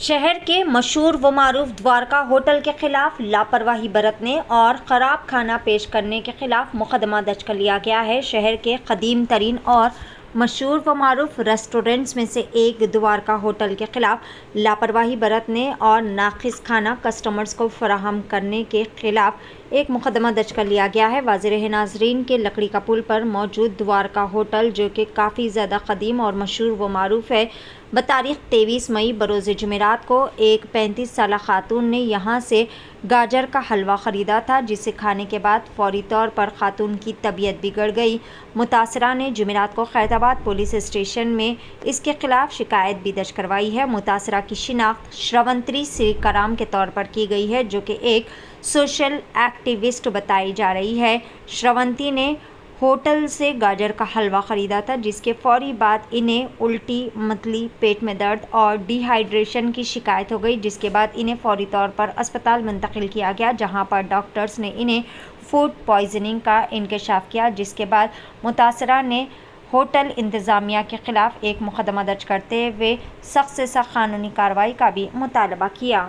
شہر کے مشہور و معروف دوارکا ہوٹل کے خلاف لاپرواہی برتنے اور خراب کھانا پیش کرنے کے خلاف مقدمہ درج کر لیا گیا ہے۔ شہر کے قدیم ترین اور مشہور و معروف ریسٹورنٹس میں سے ایک دوارکا ہوٹل کے خلاف لاپرواہی برتنے اور ناقص کھانا کسٹمرز کو فراہم کرنے کے خلاف ایک مقدمہ درج کر لیا گیا ہے۔ واضح ناظرین کے لکڑی کا پل پر موجود دوارکا ہوٹل، جو کہ کافی زیادہ قدیم اور مشہور و معروف ہے۔ بتاریخ تیویس مئی، بروز جمعرات کو ایک پینتیس سالہ خاتون نے یہاں سے گاجر کا حلوہ خریدا تھا، جسے کھانے کے بعد فوری طور پر خاتون کی طبیعت بگڑ گئی۔ متاثرہ نے جمعرات کو قید آباد پولیس اسٹیشن میں اس کے خلاف شکایت بھی درج کروائی ہے۔ متاثرہ کی شناخت شرونتری سری کرام کے طور پر کی گئی ہے، جو کہ ایک سوشل ایکٹیوسٹ بتائی جا رہی ہے۔ شرونتی نے ہوٹل سے گاجر کا حلوہ خریدا تھا، جس کے فوری بعد انہیں الٹی متلی پیٹ میں درد اور ڈی ہائیڈریشن کی شکایت ہو گئی، جس کے بعد انہیں فوری طور پر اسپتال منتقل کیا گیا، جہاں پر ڈاکٹرز نے انہیں فوڈ پوائزننگ کا انکشاف کیا، جس کے بعد متاثرہ نے ہوٹل انتظامیہ کے خلاف ایک مقدمہ درج کرتے ہوئے سخت سے سخت قانونی کارروائی کا بھی مطالبہ کیا۔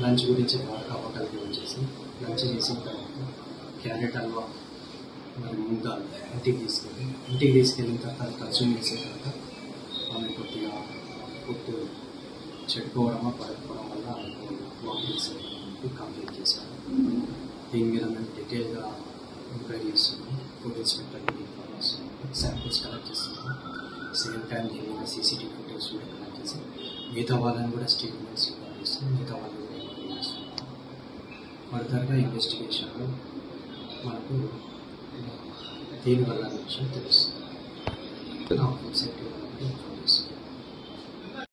లంచ్ గురించి బాగా హోటల్కి వచ్చేసి లంచ్ చేసిన తర్వాత క్యారెట్ హల్వా మరి ముందు ఇంటికి తీసుకెళ్ళి ఇంటికి తీసుకెళ్ళిన తర్వాత కన్స్యూమ్ చేసిన తర్వాత ఆమె కొద్దిగా ఫుడ్ చెప్పుకోవడమో పడుకోవడం వల్ల ఆమెకు వామిటింగ్స్ కంప్లైంట్ చేశారు దీని మీద మేము డీటెయిల్గా ఎంక్వైరీ చేస్తున్నాం ఫుడ్ పెట్టాలి ఇన్ఫార్మ్ చేస్తున్నాం శాంపిల్స్ కలెక్ట్ చేస్తున్నాం సేమ్ టైం దీని మీద సీసీటీవీ ఫుటేజ్ కూడా కలెక్ట్ చేసి మిగతా వాళ్ళని కూడా స్టేట్మెంట్స్ ఇవ్వాలి చేస్తున్నాం మిగతా వాళ్ళని కూడా ఎంక్వైరీ చేస్తున్నాం ఫర్దర్గా ఇన్వెస్టిగేషన్లో మనకు దీనివల్ల విషయం తెలుస్తుంది. Food safety